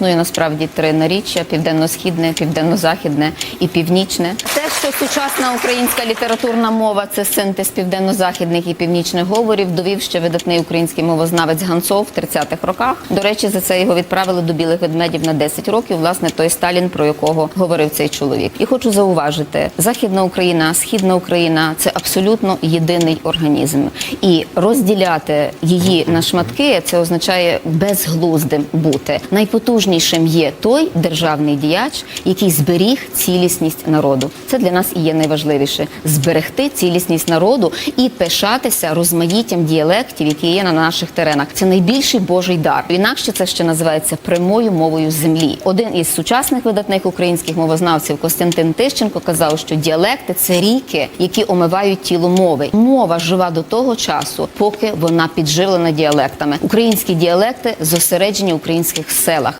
існує насправді три наріччя: південно-східне, південно-західне і північне. Сучасна українська літературна мова це синтез південно-західних і північних говорів, довів ще видатний український мовознавець Ганцов в 30-х роках. До речі, за це його відправили до білих ведмедів на 10 років. Власне, той Сталін, про якого говорив цей чоловік. І хочу зауважити: Західна Україна, Східна Україна це абсолютно єдиний організм, і розділяти її на шматки це означає безглуздим бути. Найпотужнішим є той державний діяч, який зберіг цілісність народу. Це для нас і є найважливіше зберегти цілісність народу і пишатися розмаїттям діалектів, які є на наших теренах. Це найбільший божий дар. Інакше це ще називається прямою мовою землі. Один із сучасних видатних українських мовознавців Костянтин Тищенко казав, що діалекти це ріки, які омивають тіло мови. Мова жива до того часу, поки вона підживлена діалектами. Українські діалекти зосереджені в українських селах.